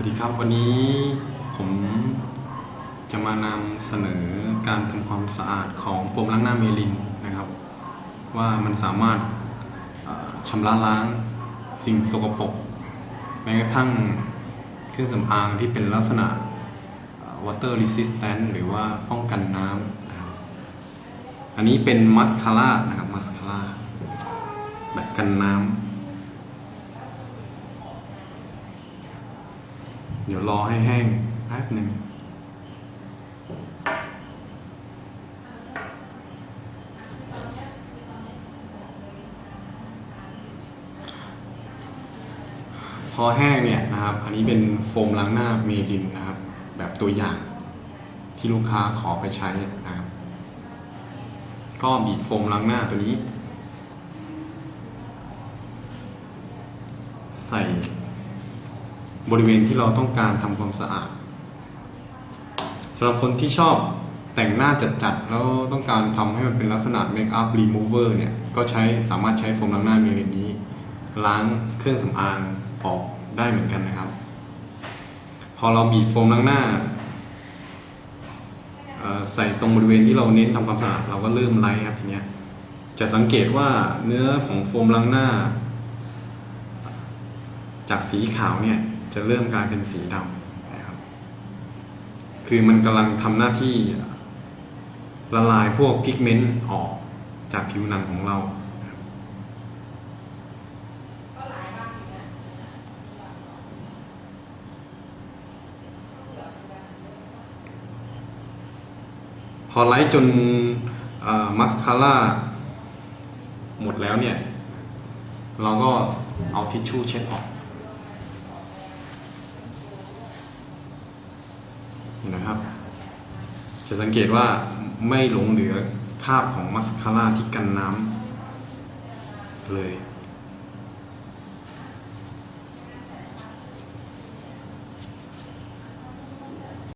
วัสดีครับวันนี้ผมจะมานำเสนอการทำความสะอาดของโฟมล้างหน้าเมลินนะครับ ว่ามันสามารถชำระล้างสิ่งสกปรกแม้กระทั่งเครื่องสำอางที่เป็นลักษณะ water resistant หรือว่าป้องกันน้ำนะอันนี้เป็นมัสคาร่านะครับมัสคาร่าแบบกันน้ำ เดี๋ยวรอให้แห้งแป๊บหนึ่งพอแห้งเนี่ยนะครับ อันนี้เป็นโฟมล้างหน้าเมดินนะครับ แบบตัวอย่างที่ลูกค้าขอไปใช้นะครับ ก็บีบโฟมล้างหน้าตัวนี้ ใส่ บริเวณที่เราต้องการทำความสะอาดสำหรับคนที่ชอบแต่งหน้าจัดๆ แล้วต้องการทำให้มันเป็นลักษณะเมคอัพรีมูเวอร์เนี่ย ก็ใช้สามารถใช้โฟมล้างหน้าเมลินนี้ ล้างเครื่องสำอางออกได้เหมือนกันนะครับ พอเราบีบโฟมล้างหน้าใส่ตรงบริเวณที่เราเน้นทำความสะอาดเราก็เริ่มไล่ครับทีเนี้ยจะสังเกตว่าเนื้อของโฟมล้างหน้า จากสีขาวเนี่ย จะเริ่มกลายเป็นสีดำนะครับ คือมันกำลังทำหน้าที่ละลายพวกพิกเมนต์ออกจากผิวหนังของเราพอไลท์จนมัสคาร่าหมดแล้วเนี่ย เราก็เอาทิชชู่เช็ดออก เห็น นะครับ จะสังเกตว่าไม่หลงเหลือคราบของมัสคาร่าที่กันน้ำเลย